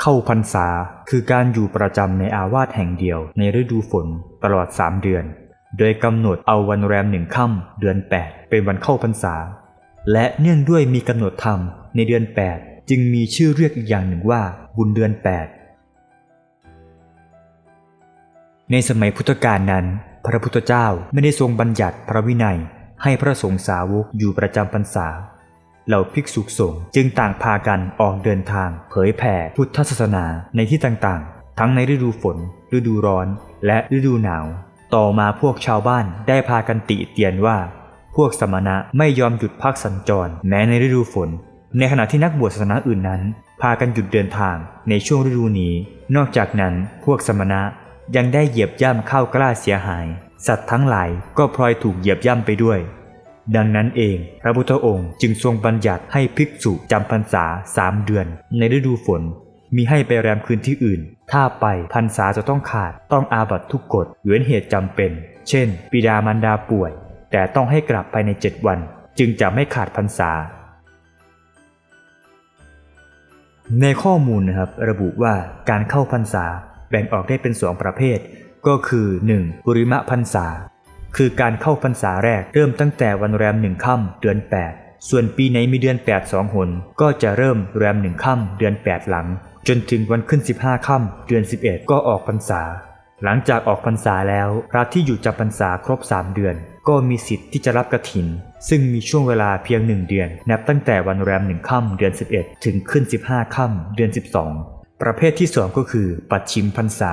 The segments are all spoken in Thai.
เข้าพรรษาคือการอยู่ประจำในอาวาสแห่งเดียวในฤดูฝนตลอดสามเดือน โดยกำหนดเอาวันแรมหนึ่งค่ำเดือน 8 เป็นวันเข้าพรรษา และเนื่องด้วยมีกำหนดธรรมในเดือน 8 จึงมีชื่อเรียกอีกอย่างหนึ่งว่าบุญเดือน 8 ในสมัยพุทธกาลนั้น พระพุทธเจ้าไม่ได้ทรงบัญญัติพระวินัย ให้พระสงฆ์สาวกอยู่ประจำพรรษา เหล่าภิกษุสงฆ์จึงต่างพากันออกเดินทาง เผยแผ่พุทธศาสนาในที่ต่างๆ ทั้งในฤดูฝน ฤดูร้อน และฤดูหนาว ต่อมาพวกชาวบ้านได้พากันติเตียนว่า พวกสมณะไม่ยอมหยุดพักสัญจร แม้ในฤดูฝน ในขณะที่นักบวชศาสนาอื่นนั้น พากันหยุดเดินทางในช่วงฤดูนี้ นอกจากนั้นพวกสมณะยังได้เหยียบย่ำข้าวกล้าเสียหาย สัตว์ทั้งหลายก็พลอยถูกเหยียบย่ำไปด้วย ดังนั้นเอง พระพุทธองค์จึงทรงบัญญัติให้ภิกษุจำพรรษาสามเดือน ในฤดูฝน มีให้ไปแรมคืนที่อื่น ถ้าไปพรรษาจะต้องขาดต้องอาบัตทุกกฎเว้นเหตุจำเป็น เช่นบิดามารดาป่วย แต่ต้องให้กลับภายในเจ็ดวัน จึงจะไม่ขาดพรรษา ในข้อมูลนะครับระบุว่าการเข้าพรรษาแบ่งออกได้เป็นสองประเภท ก็คือ 1. ปุริมะพรรษา คือการเข้าพรรษาแรกเริ่มตั้งแต่วันแรมหนึ่งค่ำเดือน 8 ส่วนปีไหนมีเดือน 8 2หนก็จะเริ่มแรมหนึ่งค่ำเดือน 8 หลัง จนถึงวันขึ้น 15ค่ำเดือน 11 ก็ออกพรรษา หลังจากออกพรรษาแล้วพระที่อยู่จำพรรษาครบ 3 เดือน ก็มีสิทธิ์ที่จะรับกระถิน ซึ่งมีช่วงเวลาเพียงหนึ่งเดือน นับตั้งแต่วันแรมหนึ่งค่ำเดือน 11 ถึงขึ้น 15ค่ำเดือน 12 ประเภทที่สองก็คือปัดชิมพรรษา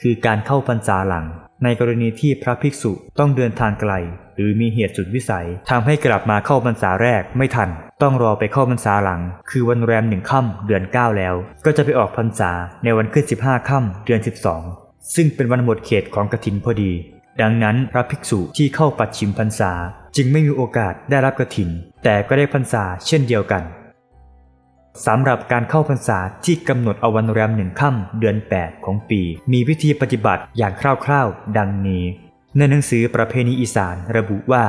คือการเข้าพรรษาหลัง ในกรณีที่พระภิกษุต้องเดินทางไกล หรือมีเหตุสุดวิสัยทำให้กลับมาเข้าพรรษาแรกไม่ทัน ต้องรอไปเข้าพรรษาหลัง คือวันแรมหนึ่งค่ำเดือน 9 แล้ว ก็จะไปออกพรรษาในวันขึ้น 15ค่ำเดือน 12 ซึ่งเป็นวันหมดเขตของกฐินพอดี ดังนั้นพระภิกษุที่เข้าปัดชิมพรรษา จึงไม่มีโอกาสได้รับกฐิน แต่ก็ได้พรรษาเช่นเดียวกัน สำหรับการเข้าพรรษาที่กำหนดเอาวันแรมหนึ่งค่ำเดือน 8 ของปี มีวิธีปฏิบัติอย่างคร่าวๆ ดังนี้ ในหนังสือประเพณีอีสานระบุว่า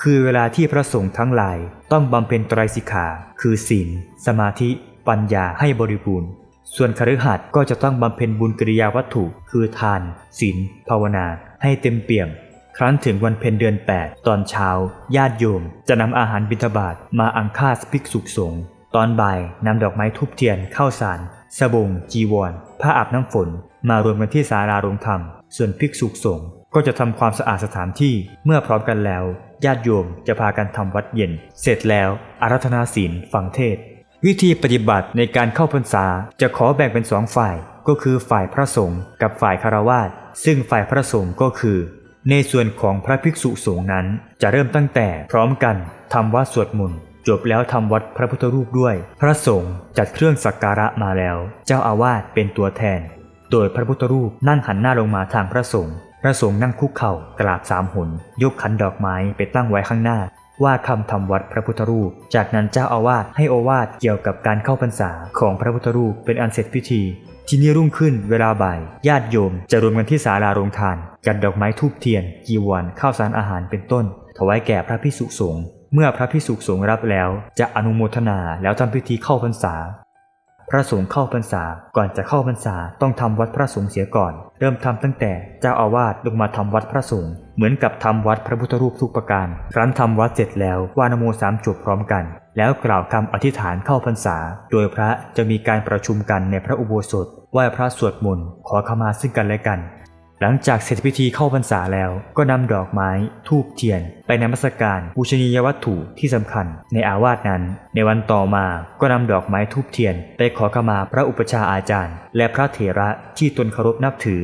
คือเวลาที่พระสงฆ์ทั้งหลายต้องบำเพ็ญไตรสิกขา คือศีล สมาธิ ปัญญาให้บริบูรณ์ ส่วนคฤหัสถ์ก็จะต้องบำเพ็ญบุญกิริยาวัตถุ คือทานศีลภาวนา ให้เต็มเปี่ยมครั้นถึงวันเพ็ญเดือน 8 ตอนเช้า ญาติโยม จะนำอาหารบิณฑบาตมาอังคาสภิกษุสงฆ์ ตอนบ่ายนำดอกไม้ทูบเทียนข้าวสาร สบง จีวร ผ้าอาบน้ำฝน มารวมกันที่ศาลาโรงธรรม ส่วนภิกษุสงฆ์ก็จะทำความสะอาดสถานที่เมื่อพร้อมกันแล้ว ญาติโยมจะพากันทำวัดเย็น เสร็จแล้วอารัธนาศีลฟังเทศ วิธีปฏิบัติในการเข้าพรรษาจะขอแบ่งเป็นสองฝ่าย ก็คือฝ่ายพระสงฆ์กับฝ่ายคารวาสซึ่งฝ่ายพระสงฆ์ก็คือ ในส่วนของพระภิกษุสงฆ์นั้น จะเริ่มตั้งแต่พร้อมกันทำวัดสวดมนต์ จบแล้วทำวัดพระพุทธรูปด้วย พระสงฆ์จัดเครื่องสักการะมาแล้ว เจ้าอาวาสเป็นตัวแทน โดยพระพุทธรูปนั่งหันหน้าลงมาทางพระสงฆ์พระสงฆ์นั่งคุกเข่ากราบสามหนยกขันดอกไม้ไปตั้งไว้ข้างหน้า ว่าคำทำวัดพระพุทธรูป จากนั้นเจ้าอาวาสให้โอวาทเกี่ยวกับการเข้าพรรษาของพระพุทธรูปเป็นอันเสร็จพิธีทีนี้รุ่งขึ้นเวลาบ่าย ญาติโยมจะรวมกันที่ศาลาโรงทาน จัดดอกไม้ทูบเทียน กีวรข้าวสารอาหารเป็นต้น ถวายแก่พระพิสุสงฆ์ เมื่อพระพิสุสงฆ์รับแล้วจะอนุโมทนาแล้วทำพิธีเข้าพรรษา พระสงฆ์เข้าพรรษาก่อนจะเข้าพรรษาต้องทำวัดพระสงฆ์เสียก่อน เริ่มทำตั้งแต่เจ้าอาวาสลงมาทำวัดพระสงฆ์เหมือนกับทำวัดพระพุทธรูปทุกประการ ครั้นทำวัดเสร็จแล้ววานโมสามจบพร้อมกัน แล้วกล่าวคำอธิษฐานเข้าพรรษา โดยพระจะมีการประชุมกันในพระอุโบสถไหว้พระสวดมนต์ขอขมาซึ่งกันและกัน หลังจากเสร็จพิธีเข้าพรรษาแล้วก็นำดอกไม้ทูบเทียน ไปนมัสการบูชนียวัตถุที่สำคัญในอาวาสนั้น ในวันต่อมาก็นำดอกไม้ทูบเทียน ไปขอขมาพระอุปชาอาจารย์ และพระเถระที่ตนเคารพนับถือ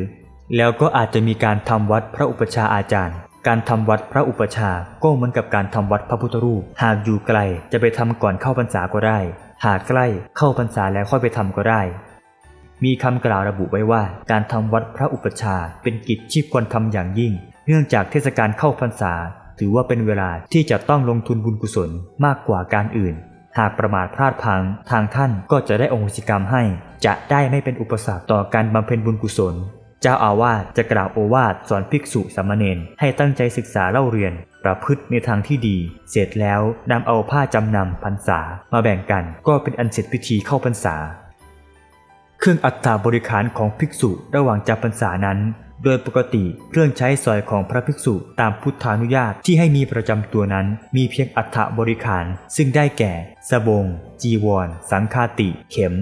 แล้วก็อาจจะมีการทำวัดพระอุปชาอาจารย์ การทำวัดพระอุปชาก็เหมือนกับการทำวัดพระพุทธรูป หากอยู่ไกลจะไปทำก่อนเข้าพรรษาก็ได้ หากใกล้เข้าพรรษาแล้วค่อยไปทำก็ได้ มีคำกล่าวระบุไว้ว่า การทำวัดพระอุปชาเป็นกิจที่ควรทำอย่างยิ่ง เนื่องจากเทศกาลเข้าพรรษา ถือว่าเป็นเวลาที่จะต้องลงทุนบุญกุศลมากกว่าการอื่น หากประมาทพลาดพัง ทางท่านก็จะได้องค์สิกรรมให้ จะได้ไม่เป็นอุปสรรคต่อการบำเพ็ญบุญกุศล เจ้าอาวาสจะกล่าวโอวาทสอนภิกษุสามเณรให้ตั้งใจศึกษาเล่าเรียน ประพฤติในทางที่ดี เสร็จแล้วนำเอาผ้าจำนำพรรษามาแบ่งกันก็เป็นอันเสร็จพิธีเข้าพรรษา เครื่องอัฐบริขารของภิกษุระหว่างจำพรรษานั้น โดยปกติเครื่องใช้สอยของพระภิกษุตามพุทธานุญาตที่ให้มีประจำตัวนั้น มีเพียงอัฐบริขาร ซึ่งได้แก่สบง จีวร สังฆาติ เข็ม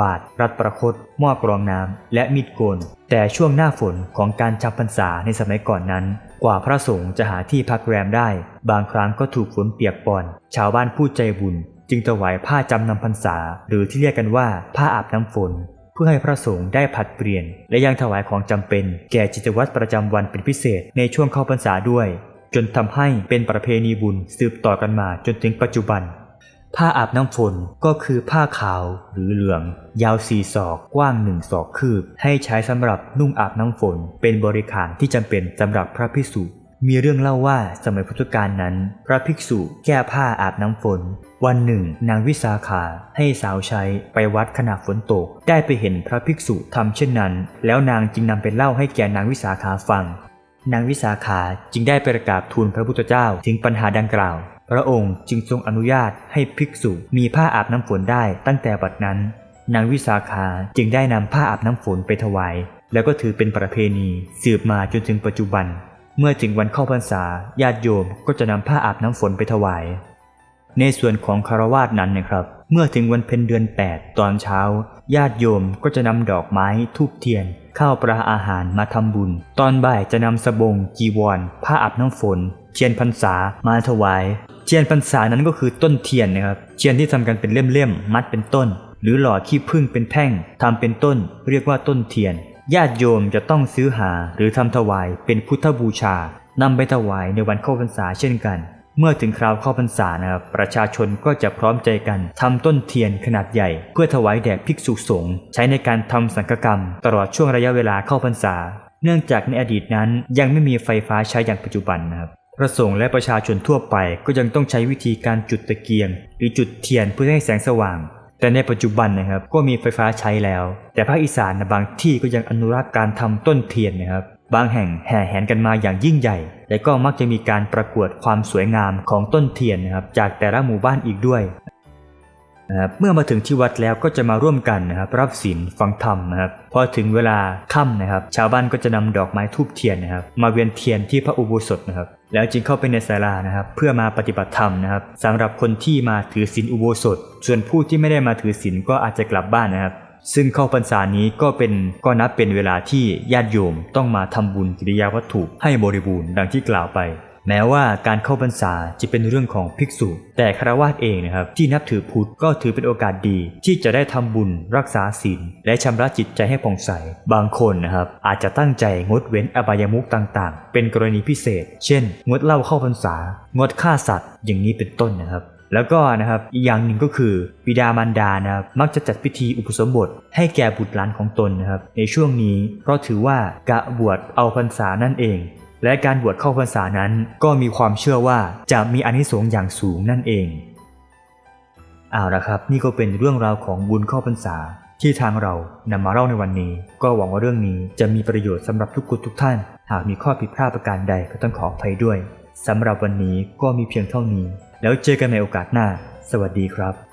บาท รัดประคตหม้อกรองน้ำและมีดโกน แต่ช่วงหน้าฝนของการจำพรรษาในสมัยก่อนนั้น กว่าพระสงฆ์จะหาที่พักแรมได้ บางครั้งก็ถูกฝนเปียกปอน ชาวบ้านผู้ใจบุญ จึงถวายผ้าจำนำพรรษา หรือที่เรียกกันว่าผ้าอาบน้ำฝน พื่อให้พระสงฆ์ได้ผัดเปลี่ยน และยังถวายของจำเป็น แก่จิตวัตรประจำวันเป็นพิเศษในช่วงเข้าพรรษาด้วย จนทำให้เป็นประเพณีบุญสืบต่อกันมาจนถึงปัจจุบัน ผ้าอาบน้ำฝนก็คือผ้าขาวหรือเหลือง ยาวสี่ศอกกว้างหนึ่งศอกคืบ ให้ใช้สำหรับนุ่งอาบน้ำฝน เป็นบริขารที่จำเป็นสำหรับพระภิกษุ มีเรื่องเล่าว่าสมัยพุทธกาลนั้น พระภิกษุแก้ผ้าอาบน้ำฝน วันหนึ่ง นางวิสาขาให้สาวใช้ไปวัดขณะฝนตก ได้ไปเห็นพระภิกษุทำเช่นนั้น แล้วนางจึงนำไปเล่าให้แก่นางวิสาขาฟัง นางวิสาขาจึงได้ไปกราบทูลพระพุทธเจ้าถึงปัญหาดังกล่าว พระองค์จึงทรงอนุญาตให้ภิกษุมีผ้าอาบน้ำฝนได้ตั้งแต่บัดนั้น นางวิสาขาจึงได้นำผ้าอาบน้ำฝนไปถวาย แล้วก็ถือเป็นประเพณีสืบมาจนถึงปัจจุบัน เมื่อถึงวันเข้าพรรษาญาติโยมก็จะนำผ้าอาบน้ำฝนไปถวาย ในส่วนของคารวาสนั้นนะครับ เมื่อถึงวันเพ็ญเดือน 8 ตอนเช้า ญาติโยมก็จะนำดอกไม้ทูบเทียน ข้าวปลาอาหารมาทำบุญ ตอนบ่ายจะนำสบง จีวร ผ้าอาบน้ำฝน เทียนพรรษามาถวาย เทียนพรรษานั้นก็คือต้นเทียนนะครับเทียนที่ทำกันเป็นเล่มๆมัดเป็นต้น หรือหล่อขี้ผึ้งเป็นแท่งทำเป็นต้น เรียกว่าต้นเทียน ญาติโยมจะต้องซื้อหาหรือทำถวายเป็นพุทธบูชานำไปถวายในวันเข้าพรรษาเช่นกัน เมื่อถึงคราวเข้าพรรษานะครับประชาชนก็จะพร้อมใจกันทำต้นเทียนขนาดใหญ่ เพื่อถวายแด่ภิกษุสงฆ์ใช้ในการทำสังฆกรรม ตลอดช่วงระยะเวลาเข้าพรรษา เนื่องจากในอดีตนั้นยังไม่มีไฟฟ้าใช้อย่างปัจจุบันนะครับพระสงฆ์และประชาชนทั่วไปก็ยังต้องใช้วิธีการจุดตะเกียง หรือจุดเทียนเพื่อให้แสงสว่าง แต่ในปัจจุบันนะครับก็มีไฟฟ้าใช้แล้ว แต่ภาคอีสานนะบางที่ก็ยังอนุรักษ์การทำต้นเทียนนะครับ บางแห่งแห่แหนกันมาอย่างยิ่งใหญ่ และก็มักจะมีการประกวดความสวยงามของต้นเทียนนะครับจากแต่ละหมู่บ้านอีกด้วย นะครับเมื่อมาถึงที่วัดแล้วก็จะมาร่วมกันนะครับรับศีลฟังธรรมนะครับพอถึงเวลาค่ำนะครับ ชาวบ้านก็จะนำดอกไม้ทูบเทียนนะครับ มาเวียนเทียนที่พระอุโบสถนะครับ แล้วจึงเข้าไปในศาลานะครับ เพื่อมาปฏิบัติธรรมนะครับสำหรับคนที่มาถือศีลอุโบสถ ส่วนผู้ที่ไม่ได้มาถือศีลก็อาจจะกลับบ้านนะครับ ซึ่งเข้าพรรษานี้ก็เป็นก็นับเป็นเวลาที่ญาติโยมต้องมาทำบุญกิริยาวัตถุให้บริบูรณ์ดังที่กล่าวไป แม้ว่าการเข้าพรรษาจะเป็นเรื่องของภิกษุ แต่คารวาสเองนะครับที่นับถือพุทธก็ถือเป็นโอกาสดี ที่จะได้ทำบุญรักษาศีลและชำระจิตใจให้ผ่องใส บางคนนะครับอาจจะตั้งใจงดเว้นอบายมุขต่างๆ เป็นกรณีพิเศษ เช่น งดเหล้าเข้าพรรษา งดฆ่าสัตว์ อย่างนี้เป็นต้นนะครับแล้วก็นะครับอีกอย่างหนึ่งก็คือบิดามารดานะครับมักจะจัดพิธีอุปสมบท ให้แก่บุตรหลานของตนนะครับในช่วงนี้เพราะถือว่ากะบวชเอาพรรษานั่นเอง และการบวชเข้าพรรษานั้นก็มีความเชื่อว่าจะมีอานิสงส์อย่างสูงนั่นเองเอาละครับ นี่ก็เป็นเรื่องราวของบุญเข้าพรรษา ที่ทางเรานำมาเล่าในวันนี้ ก็หวังว่าเรื่องนี้จะมีประโยชน์สำหรับทุกคนทุกท่าน หากมีข้อผิดพลาดประการใดก็ต้องขออภัยด้วยสำหรับวันนี้ก็มีเพียงเท่านี้ แล้วเจอกันในโอกาสหน้า สวัสดีครับ